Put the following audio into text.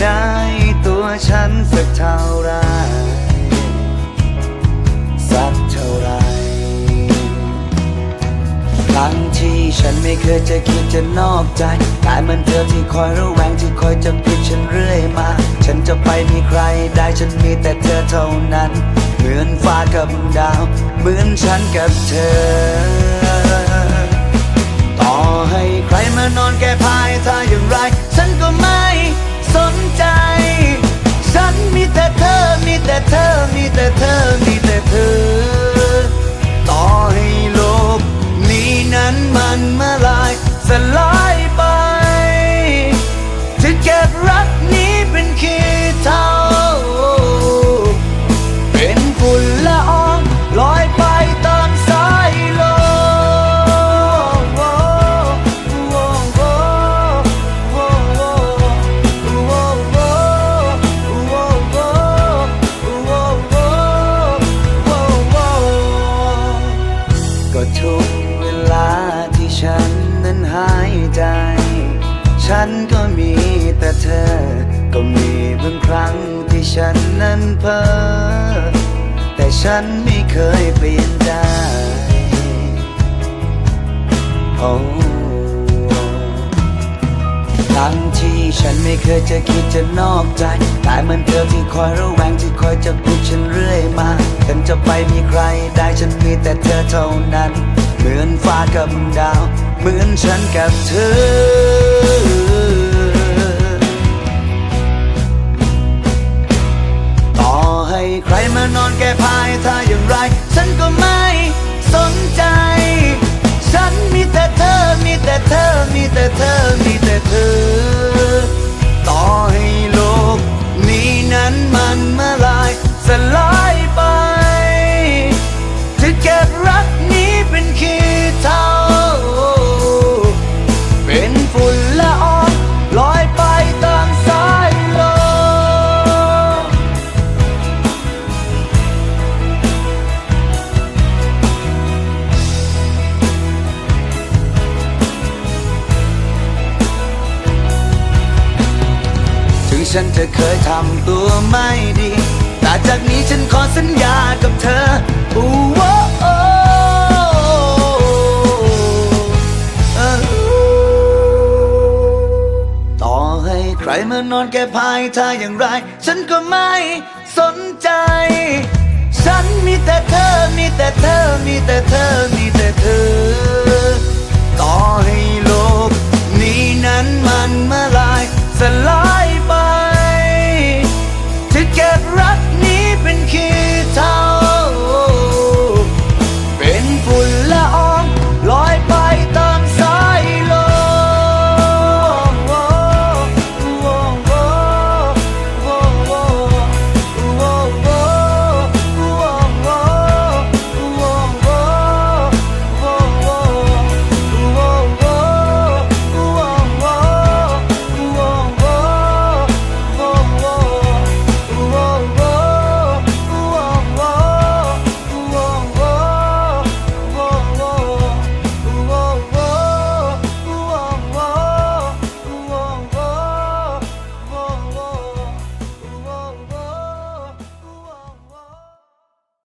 ในตัวฉันสักเท่าไรสักเท่าไรครั้งที่ฉันไม่เคยจะคิดจะนอกใจแต่มันเธอที่คอยระแวงที่คอยจะปิดฉันเรื่อยมา ฉันจะไปมีใครได้ฉันมีแต่เธอเท่านั้น เหมือนฟ้ากับดาว เหมือนฉันกับเธอ เธอ ฉันก็มีแต่เธอ ก็มีบางครั้งที่ฉันนั้นเพ้อแต่ฉันไม่เคยเปลี่ยนใจโอ้ครั้งที่ฉันไม่เคยจะคิดจะนอกใจ แต่มันเธอที่คอยระแวงที่คอยจะปลุกฉันเรื่อยมาฉันจะไปมีใครได้ฉันมีแต่เธอเท่านั้น เหมือนฟ้ากับดาว เหมือนฉันกับเธอ ใครมานอนแก้พายถ้าอย่างไร ฉันก็ไม่สนใจ ฉันมีแต่เธอ มีแต่เธอ มีแต่เธอ มีแต่เธอ ฉันจะเคยทำตัวไม่ดีแต่จากนี้ฉันขอสัญญากับเธออู้โอ้โอ้เออต่อให้ใครมานอนแก้พายถ้าอย่างไร ฉันก็ไม่สนใจ ฉันมีแต่เธอ มีแต่เธอ มีแต่เธอ